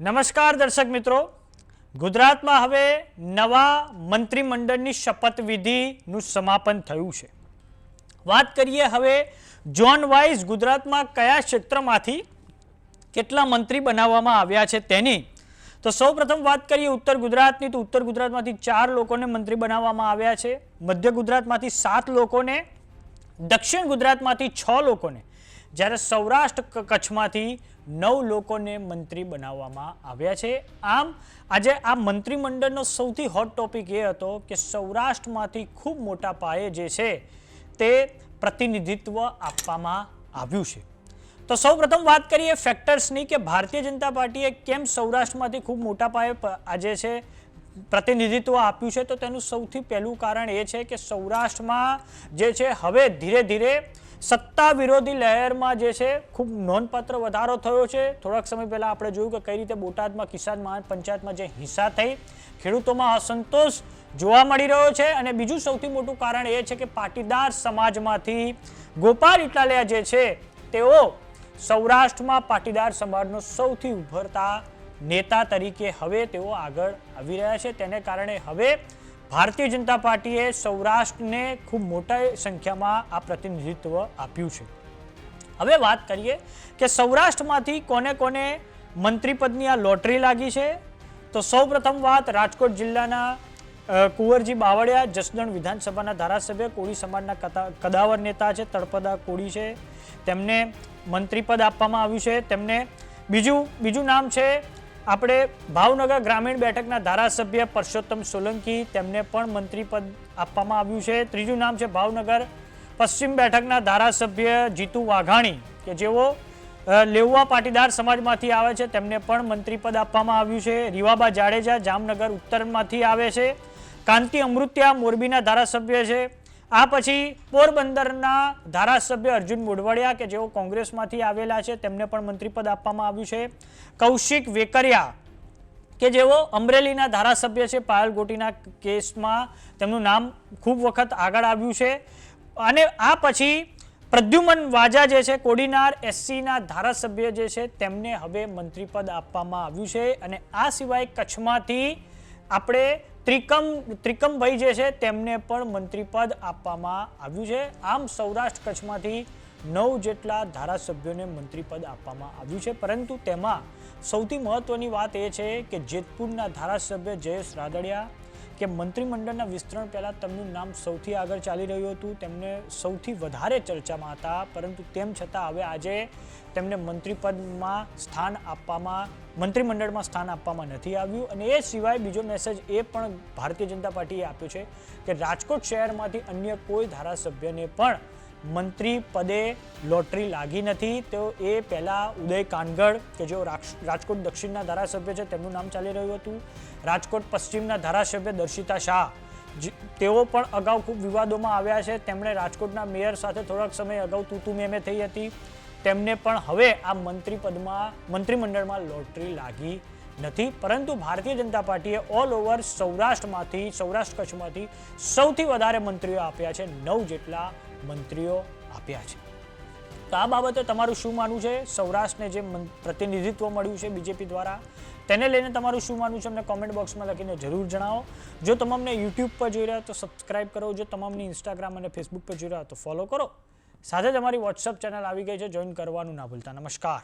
નમસ્કાર દર્શક મિત્રો. ગુજરાતમાં હવે નવા મંત્રીમંડળની શપથવિધિનું સમાપન થયું છે. વાત કરીએ હવે જોન વાઇઝ ગુજરાતમાં કયા ક્ષેત્રમાંથી કેટલા મંત્રી બનાવવામાં આવ્યા છે તેની. તો સૌપ્રથમ વાત કરીએ ઉત્તર ગુજરાતની. તો ઉત્તર ગુજરાતમાંથી ચાર લોકોને મંત્રી બનાવવામાં આવ્યા છે. મધ્ય ગુજરાતમાંથી સાત લોકોને. દક્ષિણ ગુજરાતમાંથી છ લોકોને. જ્યારે સૌરાષ્ટ્ર કચ્છમાંથી નવ લોકોને મંત્રી બનાવવામાં આવ્યા છે. આમ, આજે આ મંત્રીમંડળનો સૌથી હોટ ટોપિક એ હતો કે સૌરાષ્ટ્રમાંથી ખૂબ મોટા પાયે જે છે તે પ્રતિનિધિત્વ આપવામાં આવ્યું છે. તો સૌપ્રથમ વાત કરીએ ફેક્ટર્સની કે ભારતીય જનતા પાર્ટીએ કેમ સૌરાષ્ટ્રમાંથી ખૂબ મોટા પાયે આજે છે પ્રતિનિધિત્વ આપ્યું છે? તો તેનું સૌથી પહેલું કારણ એ છે કે સૌરાષ્ટ્રમાં જે છે, હવે ધીરે ધીરે સત્તા વિરોધી લહેરમાં જે છે, ખૂબ નોંધપાત્ર વધારો થયો છે. થોડાક સમય પહેલાં આપણે જોયું કે કઈ રીતે બોટાદમાં, કિસાન મહાપંચાયતમાં જે હિંસા થઈ, ખેડૂતોમાં અસંતોષ જોવા મળી રહ્યો છે. અને બીજું સૌથી મોટું કારણ એ છે કે પાટીદાર સમાજમાંથી ગોપાલ ઇટાલિયા જે છે, તેઓ સૌરાષ્ટ્રમાં પાટીદાર સમાજનો સૌથી ઉભરતા નેતા તરીકે હવે તેઓ આગળ આવી રહ્યા છે. તેને કારણે હવે ભારતીય જનતા પાર્ટીએ સૌરાષ્ટ્રને ખૂબ મોટા સંખ્યામાં આ પ્રતિનિધિત્વ આપ્યું છે. હવે વાત કરીએ કે સૌરાષ્ટ્રમાંથી કોને કોને મંત્રીપદની આ લોટરી લાગી છે, તો સૌપ્રથમ વાત રાજકોટ જિલ્લાના કુંવરજી બાવળિયા, જસદણ વિધાનસભાના ધારાસભ્ય, કોળી સમાજના કદાવર નેતા છે, તળપદા કોળી છે. તેમને મંત્રીપદ આપવામાં આવ્યું છે. તેમને બીજું બીજું નામ છે આપણે ભાવનગર ગ્રામીણ બેઠકના ધારાસભ્ય પરસોત્તમ સોલંકી, તેમને પણ મંત્રીપદ આપવામાં આવ્યું છે. ત્રીજું નામ છે ભાવનગર પશ્ચિમ બેઠકના ધારાસભ્ય જીતુ વાઘાણી, કે જેઓ લેવવા પાટીદાર સમાજમાંથી આવે છે, તેમને પણ મંત્રીપદ આપવામાં આવ્યું છે. રીવાબા જાડેજા જામનગર ઉત્તરમાંથી આવે છે. કાંતિ અમૃત્યા મોરબીના ધારાસભ્ય છે. આ પછી પોરબંદરના ધારાસભ્ય અર્જુન મોઢવાડિયા કે જેઓ કોંગ્રેસમાંથી આવેલા છે, તેમને પણ મંત્રીપદ આપવામાં આવ્યું છે. કૌશિક વેકરિયા કે જેઓ અમરેલીના ધારાસભ્ય છે, પાયલ ગોટીના કેસમાં તેમનું નામ ખૂબ વખત આગળ આવ્યું છે. અને આ પછી પ્રદ્યુમન વાજા જે છે, કોડીનાર એસસીના ધારાસભ્ય જે છે, તેમને હવે મંત્રીપદ આપવામાં આવ્યું છે. અને આ સિવાય કચ્છમાંથી આપણે ત્રિકમ, ત્રિકમભાઈ જે છે તેમને પણ મંત્રીપદ આપવામાં આવ્યું છે. આમ સૌરાષ્ટ્ર કચ્છમાંથી નવ જેટલા ધારાસભ્યોને મંત્રીપદ આપવામાં આવ્યું છે. પરંતુ તેમાં સૌથી મહત્વની વાત એ છે કે જેતપુરના ધારાસભ્ય જયેશ રાદડિયા કે મંત્રીમંડળના વિસ્તરણ પહેલાં તેમનું નામ સૌથી આગળ ચાલી રહ્યું હતું. તેમને સૌથી વધારે ચર્ચામાં હતા, પરંતુ તેમ છતાં હવે આજે તેમને મંત્રીપદમાં સ્થાન આપવામાં, મંત્રીમંડળમાં સ્થાન આપવામાં નથી આવ્યું. અને એ સિવાય બીજો મેસેજ એ પણ ભારતીય જનતા પાર્ટીએ આપ્યો છે કે રાજકોટ શહેરમાંથી અન્ય કોઈ ધારાસભ્યને પણ મંત્રી પદે લોટરી લાગી નથી. તો એ પહેલાં ઉદય કાનગડ, કે જેઓ રાજકોટ દક્ષિણના ધારાસભ્ય છે, તેમનું નામ ચાલી રહ્યું હતું. રાજકોટ પશ્ચિમના ધારાસભ્ય દર્શિતા શાહ. તેઓ પણ અગાઉ ખૂબ વિવાદોમાં આવ્યા છે. તેમણે રાજકોટના મેયર સાથે થોડાક સમય અગાઉ તૂતુ મેમે થઈ હતી. તેમને પણ હવે આ મંત્રી પદમાં, મંત્રીમંડળમાં લોટરી લાગી નથી. પરંતુ ભારતીય જનતા પાર્ટીએ ઓલ ઓવર સૌરાષ્ટ્રમાંથી, સૌરાષ્ટ્ર કચ્છમાંથી સૌથી વધારે મંત્રીઓ આપ્યા છે. નવ જેટલા મંત્રીઓ આપ્યા છે. તો આ બાબતે તમારું શું માનવું છે? સૌરાષ્ટ્રને જે પ્રતિનિધિત્વ મળ્યું છે બીજેપી દ્વારા, તેને લઈને તમારું શું માનવું છે? અમને કોમેન્ટ બોક્સમાં લખીને જરૂર જણાવો. જો તમામને યુટ્યુબ પર જોઈ રહ્યા તો સબસ્ક્રાઇબ કરો. જો તમામની ઇન્સ્ટાગ્રામ અને ફેસબુક પર જોઈ રહ્યા તો ફોલો કરો. સાથે જ અમારી વોટ્સઅપ ચેનલ આવી ગઈ છે. જોઈન કરવાનું ના ભૂલતા. નમસ્કાર.